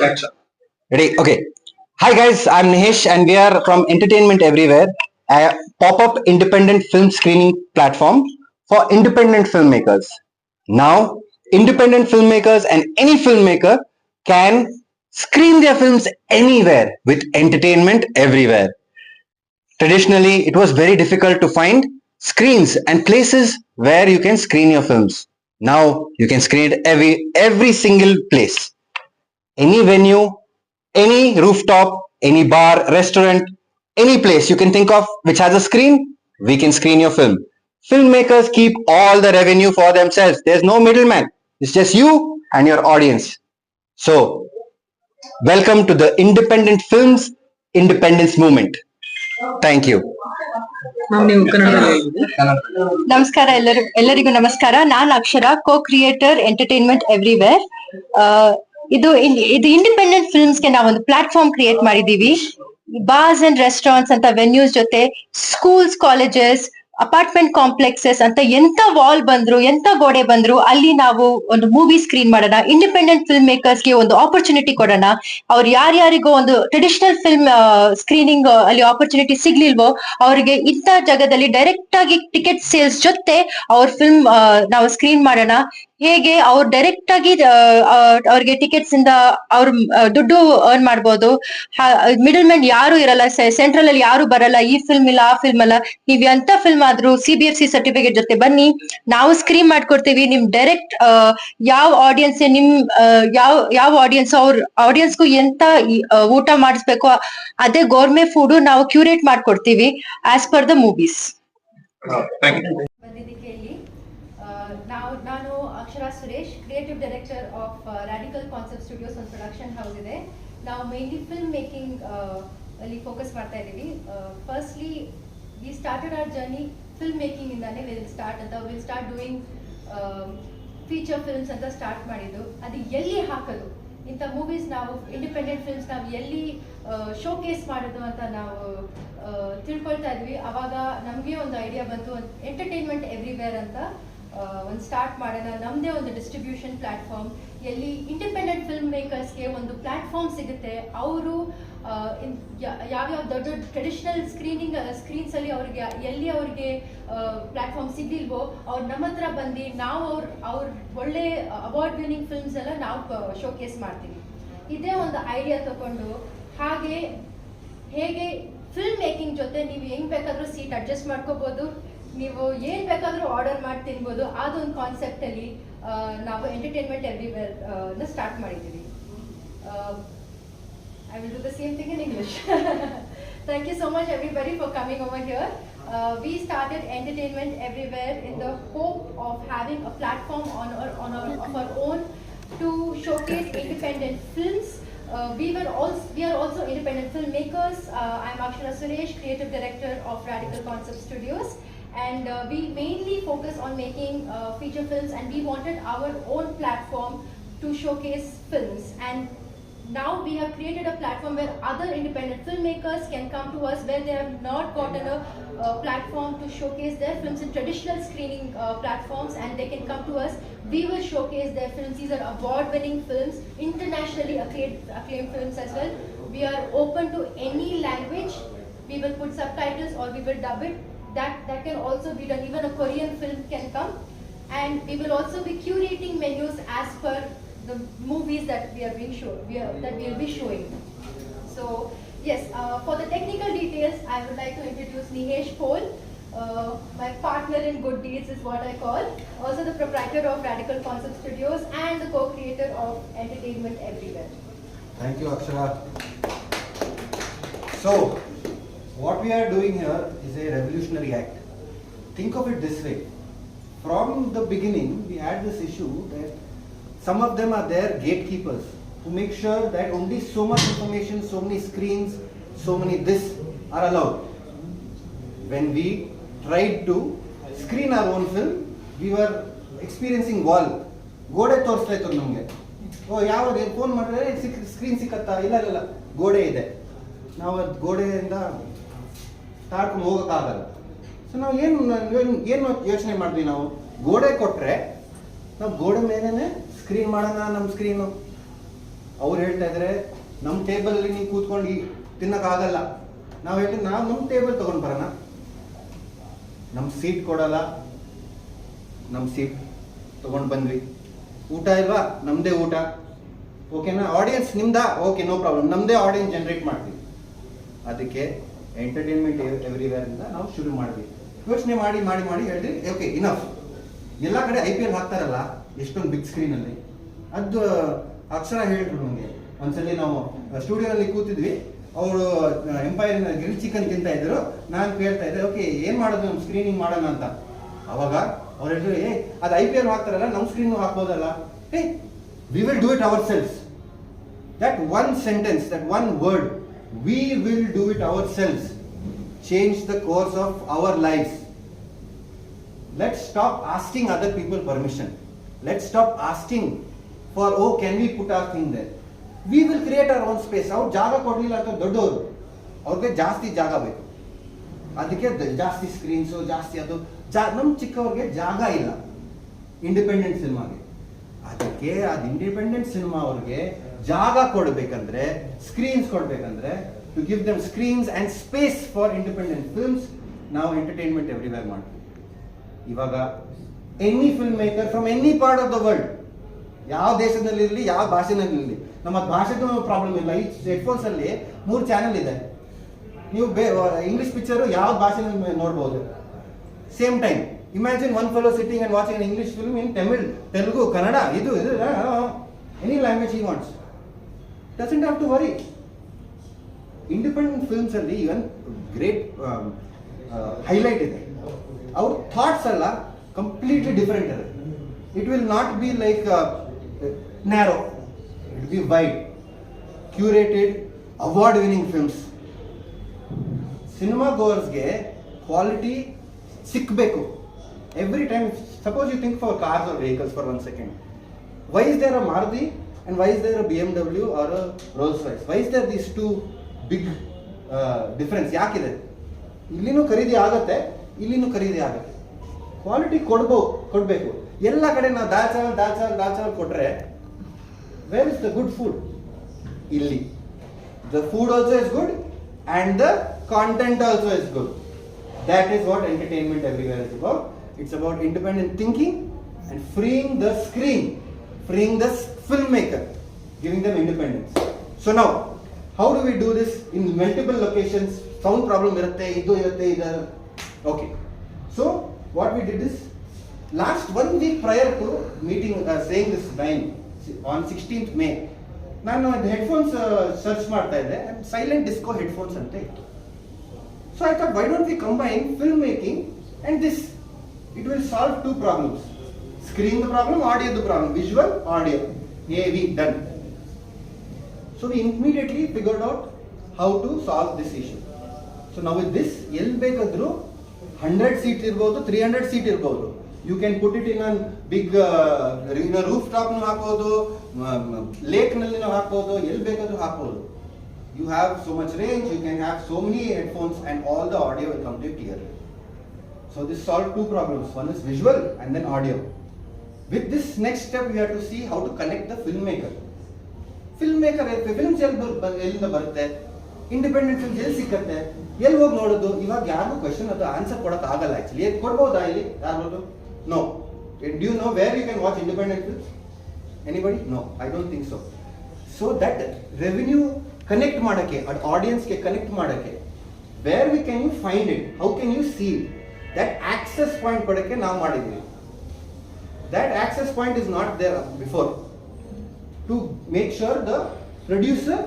Ready? Okay. Hi guys, I'm Nihesh and we are from Entertainment Everywhere, a pop-up independent film screening platform for independent filmmakers. Now, independent filmmakers and any filmmaker can screen their films anywhere with entertainment everywhere. Traditionally, it was very difficult to find screens and places where you can screen your films. Now you can screen it every every single place any venue, any rooftop, any bar, restaurant, any place you can think of which has a screen, we can screen your film. Filmmakers keep all the revenue for themselves. There's no middleman. It's just you and your audience. So, welcome to the Independent Films Independence Movement. Thank you. Ma'am ನೀವು ಕನ್ನಡದಲ್ಲಿ ಹೇಳಿದ್ರಿ ನಮಸ್ಕಾರ ಎಲ್ಲರಿಗೂ ಎಲ್ಲರಿಗೂ ನಮಸ್ಕಾರ ನಾನ್ Akshara co creator entertainment everywhere ಇದು ಇದು independent ಫಿಲ್ಮ್ಸ್ಗೆ ನಾವೊಂದು ಪ್ಲಾಟ್ಫಾರ್ಮ್ ಕ್ರಿಯೇಟ್ ಮಾಡಿದೀವಿ ಬಾರ್ಸ್ ಅಂಡ್ ರೆಸ್ಟೋರೆಂಟ್ಸ್ ಅಂತ ವೆನ್ಯೂಸ್ ಜೊತೆ ಸ್ಕೂಲ್ಸ್ ಕಾಲೇಜಸ್ ಅಪಾರ್ಟ್ಮೆಂಟ್ ಕಾಂಪ್ಲೆಕ್ಸಸ್ ಅಂತ ಎಂತ ವಾಲ್ ಬಂದ್ರು, ಎಂತ ಗೋಡೆ ಬಂದ್ರು, ಅಲ್ಲಿ ನಾವು ಒಂದು ಮೂವಿ ಸ್ಕ್ರೀನ್ ಮಾಡೋಣ. ಇಂಡಿಪೆಂಡೆಂಟ್ ಫಿಲ್ಮ್ ಮೇಕರ್ಸ್ಗೆ ಒಂದು ಆಪರ್ಚುನಿಟಿ ಕೊಡೋಣ. ಅವ್ರು ಯಾರ್ಯಾರಿಗೋ ಒಂದು ಟ್ರೆಡಿಷನಲ್ ಫಿಲ್ಮ್ ಸ್ಕ್ರೀನಿಂಗ್ ಅಲ್ಲಿ ಆಪರ್ಚುನಿಟಿ ಸಿಗ್ಲಿಲ್ವೋ, ಅವರಿಗೆ ಇಂಥ ಜಾಗದಲ್ಲಿ ಡೈರೆಕ್ಟ್ ಆಗಿ ಟಿಕೆಟ್ ಸೇಲ್ಸ್ ಜೊತೆ ಅವ್ರ ಫಿಲ್ಮ್ ನಾವು ಸ್ಕ್ರೀನ್ ಮಾಡೋಣ. ಹೇಗೆ ಅವ್ರು ಡೈರೆಕ್ಟ್ ಆಗಿ ಅವ್ರಿಗೆ ಟಿಕೆಟ್ಸ್ ಇಂದ ಅವ್ರ ದುಡ್ಡು ಅರ್ನ್ ಮಾಡ್ಬೋದು. ಮಿಡಲ್ ಮ್ಯಾನ್ ಯಾರು ಇರಲ್ಲ ಸೆಂಟ್ರಲ್ ಅಲ್ಲಿ ಯಾರು ಬರಲ್ಲ, ಈ ಫಿಲ್ಮ್ ಇಲ್ಲ, ಆ ಫಿಲ್ಮ್ ಅಲ್ಲ. ನೀವ್ ಎಂತ ಫಿಲ್ಮ್ ಆದ್ರೂ C B F C certificate ಜೊತೆ ಬನ್ನಿ. ನಾವು ಸ್ಕ್ರೀನ್ ಮಾಡ್ಕೊಡ್ತೀವಿ. ನಿಮ್ ಡೈರೆಕ್ಟ್ ಯಾವ ಆಡಿಯನ್ಸ್ ನಿಮ್ ಯಾವ ಯಾವ ಆಡಿಯನ್ಸ್ ಅವ್ರ ಆಡಿಯನ್ಸ್ಗೂ ಎಂತ ಊಟ ಮಾಡಿಸ್ಬೇಕು ಅದೇ ಗೋರ್ಮೆ ಫುಡ್ ನಾವು ಕ್ಯೂರೇಟ್ ಮಾಡ್ಕೊಡ್ತೀವಿ as per the movies Uh, thank you. ಬಂದಿದ್ದಕ್ಕೆ ಇಲ್ಲಿ ಆ, ನಾವು ನಾನು Akshara Suresh creative director of radical concept studios ಒಂದು ಪ್ರೊಡಕ್ಷನ್ ಹೌಸ್ ಇದೆ ನಾವು ಮೇನ್ಲಿ ಫಿಲ್ಮ್ ಮೇಕಿಂಗ್ ಅಲ್ಲಿ ಫೋಕಸ್ ಮಾಡ್ತಾ ಇದ್ದೀವಿ. Firstly we started our journey film making ಇಂದಾನೆ ವಿಲ್ ಸ್ಟಾರ್ಟ್ ಅಂತ will start doing feature films ಅಂತ ಸ್ಟಾರ್ಟ್ ಮಾಡಿದ್ದು. ಅದು ಎಲ್ಲಿ ಹಾಕೋದು? ಇಂಥ ಮೂವೀಸ್ ನಾವು ಇಂಡಿಪೆಂಡೆಂಟ್ ಫಿಲ್ಮ್ಸ್ ನಾವು ಎಲ್ಲಿ ಶೋಕೇಸ್ ಮಾಡೋದು ಅಂತ ನಾವು ಆ, ತಿಳ್ಕೊಳ್ತಾ ಇದ್ವಿ. ಅವಾಗ ನಮಗೆ ಒಂದು ಐಡಿಯಾ ಬಂತು ಎಂಟರ್ಟೈನ್ಮೆಂಟ್ ಎವ್ರಿವೇರ್ ಅಂತ. ಒಂದು ಸ್ಟಾರ್ಟ್ ಮಾಡೋಣ. ನಮ್ಮದೇ ಒಂದು ಡಿಸ್ಟ್ರಿಬ್ಯೂಷನ್ ಪ್ಲಾಟ್ಫಾರ್ಮ್ ಎಲ್ಲಿ ಇಂಡಿಪೆಂಡೆಂಟ್ ಫಿಲ್ಮ್ ಮೇಕರ್ಸ್ಗೆ ಒಂದು ಪ್ಲಾಟ್ಫಾರ್ಮ್ ಸಿಗುತ್ತೆ. ಅವರು ಯಾವ್ಯಾವ ದೊಡ್ಡ ದೊಡ್ಡ ಟ್ರೆಡಿಷನಲ್ ಸ್ಕ್ರೀನಿಂಗ್ ಸ್ಕ್ರೀನ್ಸ್ ಅಲ್ಲಿ ಅವ್ರಿಗೆ, ಎಲ್ಲಿ ಅವ್ರಿಗೆ ಪ್ಲಾಟ್ಫಾರ್ಮ್ ಸಿಗ್ಲಿಲ್ವೋ, ಅವ್ರು ನಮ್ಮ ಹತ್ರ ಬಂದು ನಾವು ಅವ್ರ ಅವ್ರ ಒಳ್ಳೆ ಅವಾರ್ಡ್ ವಿನ್ನಿಂಗ್ ಫಿಲ್ಮ್ಸ್ ಎಲ್ಲ ನಾವು ಶೋಕೇಸ್ ಮಾಡ್ತೀವಿ. ಇದೇ ಒಂದು ಐಡಿಯಾ ತಗೊಂಡು ಹಾಗೆ ಹೇಗೆ ಫಿಲ್ಮ್ ಮೇಕಿಂಗ್ ಜೊತೆ ನೀವು ಹೆಂಗ್ ಬೇಕಾದರೂ ಸೀಟ್ ಅಡ್ಜಸ್ಟ್ ಮಾಡ್ಕೋಬಹುದು ನೀವು ಏನ್ ಬೇಕಾದ್ರೂ ಆರ್ಡರ್ ಮಾಡಿ ತಿನ್ಬೋದು ಅದೊಂದು ಕಾನ್ಸೆಪ್ಟ್ ಅಲ್ಲಿ ಆ, ನಾವು ಎಂಟರ್ಟೈನ್ಮೆಂಟ್ ಎವ್ರಿವೇರ್ ನ ಸ್ಟಾರ್ಟ್ ಮಾಡಿದ್ದೀವಿ I will do the same thing in English thank you so much everybody for coming over here we started entertainment everywhere in the hope of having a platform on our, on our, of our own to showcase independent films. Uh, we were also we are also independent filmmakers. Uh, I'm Akshara Suresh, creative director of Radical Concept Studios, and uh, we mainly focus on making uh, feature films. And we wanted our own platform to showcase films. And now we have created a platform where other independent filmmakers can come to us where they have not gotten a, uh platform to showcase their films in traditional screening uh, platforms and they can come to us. We will showcase their films. These are award-winning films, internationally acclaimed, acclaimed films as well. We are open to any language. We will put subtitles or we will dub it. That, that can also be done. Even a Korean film can come. And we will also be curating menus as per the movies that we are being show, we are, that we will be showing. So yes, uh, for the technical details, I would like to introduce Nihesh Pol, uh, my partner in good deeds is what I call, also the proprietor of Radical Concept Studios and the co-creator of Entertainment Everywhere. Thank you, Akshara. So, what we are doing here is a revolutionary act. Think of it this way. From the beginning, we had this issue that some of them are there gatekeepers who make sure that only so much information, so many screens, so many this are allowed. When we tried to screen our own film, we were experiencing wall. ಗೋಡೆ ತೋರಿಸ್ತಾ ಇತ್ತು ನಮಗೆ ಓ ಯಾವಾಗ phone ಮಾಡಿದ್ರೆ screen ಸಿಕ್ಕತ್ತಾ ಇಲ್ಲ ಇಲ್ಲ ಗೋಡೆ ಇದೆ ನಾವು ಅದು ಗೋಡೆಯಿಂದ ತಾಡ್ಕೊಂಡು ಹೋಗೋಕ್ಕಾಗಲ್ಲ. ಸೊ ನಾವು ಏನು ಏನು ಯೋಚನೆ ಮಾಡಿದ್ವಿ ನಾವು? ಗೋಡೆ ಕೊಟ್ಟರೆ ನಾವು ಗೋಡೆ ಮೇಲೇ ಸ್ಕ್ರೀನ್ ಮಾಡೋಣ ನಮ್ಮ ಸ್ಕ್ರೀನು ಅವ್ರು ಹೇಳ್ತಾ ಇದ್ರೆ ನಮ್ಮ ಟೇಬಲಲ್ಲಿ ನೀವು ಕೂತ್ಕೊಂಡು ತಿನ್ನಕ್ಕಾಗಲ್ಲ. ನಾವು ಹೇಳ್ತೀವಿ ನಾವು ನಮ್ಮ ಟೇಬಲ್ ತೊಗೊಂಡು ಬರೋಣ. ನಮ್ಮ ಸೀಟ್ ಕೊಡಲ್ಲ. ನಮ್ಮ ಸೀಟ್ ತೊಗೊಂಡು ಬಂದ್ವಿ. ಊಟ ಇಲ್ವಾ? ನಮ್ಮದೇ ಊಟ. ಓಕೆನಾ ಆಡಿಯನ್ಸ್ ನಿಮ್ದಾ? ಓಕೆ ನೋ ಪ್ರಾಬ್ಲಮ್ ನಮ್ಮದೇ ಆಡಿಯನ್ಸ್ ಜನರೇಟ್ ಮಾಡ್ತೀವಿ. ಅದಕ್ಕೆ ಎಂಟರ್ಟೈನ್ಮೆಂಟ್ ಎವ್ರಿವೇರ್ ಅಂತ ನಾವು ಶುರು ಮಾಡಿದ್ವಿ ಯೋಚನೆ ಮಾಡಿ ಮಾಡಿ ಮಾಡಿ ಹೇಳಿದ್ವಿ ಓಕೆ ಇನಫ್ ಎಲ್ಲ ಕಡೆ ಐ ಪಿ ಎಲ್ ಹಾಕ್ತಾರಲ್ಲ ಎಷ್ಟೊಂದು ಬಿಗ್ ಸ್ಕ್ರೀನಲ್ಲಿ ಅದು ಅಕ್ಷರ ಹೇಳಿದ್ರು ನಮಗೆ. ಒಂದ್ಸಲಿ ನಾವು ಸ್ಟುಡಿಯೋನಲ್ಲಿ ಕೂತಿದ್ವಿ. ಅವರು ಎಂಪೈರ್ ಗ್ರಿಲ್ ಚಿಕನ್ ತಿಂತ ಇದ್ರು. ನಾನು ಕೇಳ್ತಾ ಇದ್ದೆ ಓಕೆ ಏನು ಮಾಡೋದು ನಮ್ಮ ಸ್ಕ್ರೀನಿಂಗ್ ಮಾಡೋಣ ಅಂತ. ಅವಾಗ ಅವ್ರು ಹೇಳಿದ್ರು ಏ ಅದು ಐ ಪಿ ಎಲ್ ಹಾಕ್ತಾರಲ್ಲ ನಮ್ಮ ಸ್ಕ್ರೀನ್ ಹಾಕ್ಬೋದಲ್ಲ. ಏ we will do it ourselves that one sentence that one word, we will do it ourselves, change the course of our lives. Let's stop asking other people permission. Let's stop asking for, oh, can we put our thing there? We will create our own space. ಅವ್ರು ಜಾಗ ಕೊಡಲಿಲ್ಲ ಅಂತ ದೊಡ್ಡವರು ಅವ್ರಿಗೆ ಜಾಸ್ತಿ ಜಾಗ ಬೇಕು ಅದಕ್ಕೆ ಜಾಸ್ತಿ ಸ್ಕ್ರೀನ್ಸು ಜಾಸ್ತಿ ಅದು ಜಾ ನಮ್ಮ ಚಿಕ್ಕವ್ರಿಗೆ ಜಾಗ ಇಲ್ಲ ಇಂಡಿಪೆಂಡೆಂಟ್ ಸಿನಿಮಾಗೆ ಅದಕ್ಕೆ ಅದು ಇಂಡಿಪೆಂಡೆಂಟ್ ಸಿನಿಮಾ ಅವ್ರಿಗೆ ಜಾಗ ಕೊಡಬೇಕಂದ್ರೆ screens ಕೊಡಬೇಕಂದ್ರೆ to give them screens and space for independent films ನಾವು ಎಂಟರ್ಟೈನ್ಮೆಂಟ್ ಎವ್ರಿವೇರ್ ಮಾಡ್ತೀವಿ. ಇವಾಗ any film maker from any part of the world ಯಾವ ದೇಶದಲ್ಲಿ ಇರಲಿ, ಯಾವ ಭಾಷೆನಲ್ಲಿ ಇರಲಿ, ನಮ್ಮ ಭಾಷೆಗೂ ಪ್ರಾಬ್ಲಮ್ ಇಲ್ಲ. ಈ ಹೆಡ್ಫೋನ್ಸ್ ಅಲ್ಲಿ ಮೂರು ಚಾನೆಲ್ ಇದೆ. ನೀವು ಬೇ ಇಂಗ್ಲಿಷ್ ಪಿಕ್ಚರು ಯಾವ ಭಾಷೆನಲ್ಲಿ ನೋಡ್ಬೋದು? Same time imagine one fellow sitting and watching English film in Tamil Telugu Kannada ಇದು ಇದು any language he wants doesn't have to worry independent films ಅಲ್ಲಿ ಇವನ್ ಗ್ರೇಟ್ ಹೈಲೈಟ್ ಇದೆ. ಅವ್ರ ಥಾಟ್ಸ್ ಎಲ್ಲ ಕಂಪ್ಲೀಟ್ಲಿ ಡಿಫ್ರೆಂಟ್ ಇದೆ it will not be like narrow it be wide curated award winning films cinema ಗೋರ್ಸ್ಗೆ quality ಸಿಕ್ಕಬೇಕು every time suppose you think for cars are vehicles for one second why is there a Maruti and why is there a BMW or a Rolls Royce? Why is there there two big big difference ಯಾಕಿದೆ ಇಲ್ಲಿನೂ ಖರೀದಿ ಆಗತ್ತೆ ಇಲ್ಲಿನೂ ಖರೀದಿ ಆಗುತ್ತೆ quality ಕೊಡ್ಬೋ ಕೊಡಬೇಕು ಎಲ್ಲ ಕಡೆ ನಾವು ದಾಲ್ ಚಾವಲ್ ದಾಲ್ ಚಾವಲ್ ಕೊಟ್ರೆ where is the good food ಇಲ್ಲಿ food also is good and the content also is good that is what entertainment everywhere is about it's about independent thinking and freeing the screen freeing the s- filmmaker giving them independence so now how do we do this in multiple locations sound problem irutte idu irutte okay so what we did is last one week prior to meeting uh, saying this line on 16th may ನಾನು headphones search ಮಾಡ್ತಾ ಇದ್ದೆ silent disco headphones ಅಂತ ಇತ್ತು so I thought why don't we combine film making and this it will solve two problems screen problem ಆಡಿಯೋದು problem visual audio A V done so we immediately figured out how to solve this issue so ನಾವು this ಎಲ್ಲಿ ಬೇಕಾದರೂ hundred seat ಇರ್ಬೋದು three hundred seat ಇರ್ಬೋದು. You can put it in an big in roof top ಹಾಕ್ಬೋದು ಲೇಕ್ನಲ್ಲಿ ಹಾಕ್ಬೋದು ಎಲ್ಲಿ ಬೇಕಾದರೂ ಹಾಕ್ಬೋದು. You have so much range you can have so many headphones and all the audio will complete clear so this solve two problems one is visual and then audio next step you have to see how to connect the film maker film maker films ಎಲ್ಲಿ ಎಲ್ಲಿಂದ ಬರುತ್ತೆ? Independent films ಎಲ್ಲಿ ಸಿಕ್ಕತ್ತೆ? ಎಲ್ಲಿ ಹೋಗಿ ನೋಡೋದು? ಇವಾಗ ಯಾರಿಗೂ ಕ್ವಶನ್ ಅದು ಆನ್ಸರ್ ಕೊಡಕ್ ಆಗಲ್ಲ ಆಕ್ಚುಲಿ ಕೊಡ್ಬೋದಾ ಇಲ್ಲಿ? ಯಾರು no do you know where you can watch independent films anybody no I don't think so so that revenue connect ಮಾಡೋಕ್ಕೆ ಅಟ್ ಆಡಿಯನ್ಸ್ಗೆ ಕನೆಕ್ಟ್ ಮಾಡೋಕ್ಕೆ where we can you find it how can you see that access point ಕೊಡೋಕ್ಕೆ ನಾವು ಮಾಡಿದ್ವಿ that access point is not there before. To make sure the producer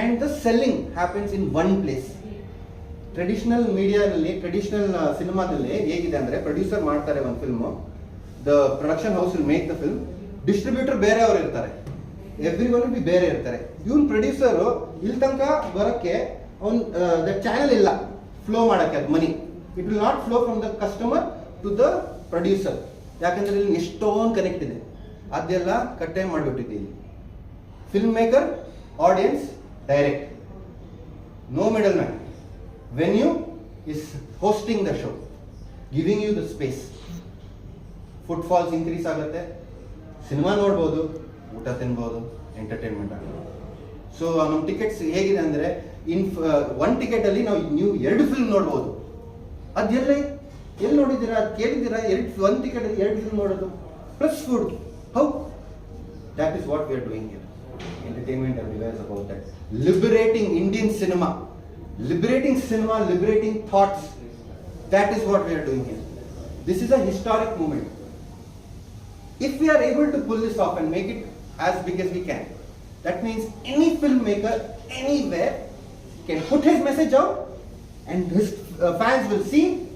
and the selling happens in one place. Traditional ಮೀಡಿಯಾದಲ್ಲಿ traditional ಸಿನಿಮಾದಲ್ಲಿ ಹೇಗಿದೆ ಅಂದರೆ producer ಮಾಡ್ತಾರೆ ಒಂದು film the production house will make the film distributor ಬೇರೆಯವರು ಇರ್ತಾರೆ. Every one B ಬೇರೆ ಇರ್ತಾರೆ. ಇವನ್ ಪ್ರೊಡ್ಯೂಸರು ಇಲ್ಲಿ ತನಕ ಬರೋಕ್ಕೆ ಅವ್ನು ದ ಚಾನೆಲ್ ಇಲ್ಲ. ಫ್ಲೋ ಮಾಡೋಕ್ಕೆ ಅದು money it will not flow from the customer to the producer ಯಾಕಂದ್ರೆ ಇಲ್ಲಿ ಎಷ್ಟೊಂದು ಕನೆಕ್ಟ್ ಇದೆ. ಅದೆಲ್ಲ ಕಟ್ಟೆ ಮಾಡಿಬಿಟ್ಟಿದ್ದೀವಿ film maker audience direct no middle man venue is hosting the show giving you the space foot falls increase ಆಗುತ್ತೆ. Cinema ನೋಡ್ಬೋದು, ಊಟ ತಿನ್ಬೋದು ಎಂಟರ್ಟೈನ್ಮೆಂಟ್ ಆಗ್ಬೋದು ಸೊ ನಮ್ಮ ಟಿಕೆಟ್ಸ್ ಹೇಗಿದೆ ಅಂದರೆ ಇನ್ ಒನ್ ಟಿಕೆಟಲ್ಲಿ ನಾವು ನೀವು ಎರಡು ಫಿಲ್ಮ್ ನೋಡ್ಬೋದು. ಅದೆಲ್ಲೇ ಎಲ್ಲಿ ನೋಡಿದ್ದೀರಾ ಅದ್ ಕೇಳಿದ್ದೀರಾ ಎರಡು ಒಂದು ಟಿಕೆಟ್ ಎರಡು ಫಿಲ್ಮ್ ನೋಡೋದು plus food how that is what we are doing here entertainment everywhere about that liberating Indian cinema liberating cinema, liberating thoughts. That is what we are doing here. This is a historic moment. If we are able to pull this off and make it as big as we can, that means any filmmaker anywhere can put his message out and his uh, fans will see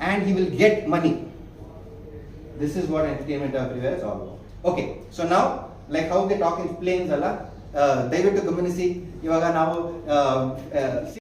and he will get money. This is what entertainment everywhere is all about. Okay, so now, like how they talk in planes ಅಲ್ಲ ಆ, ದಯವಿಟ್ಟು ಗಮನಿಸಿ ಇವಾಗ ನಾವು ಆ, ಆ,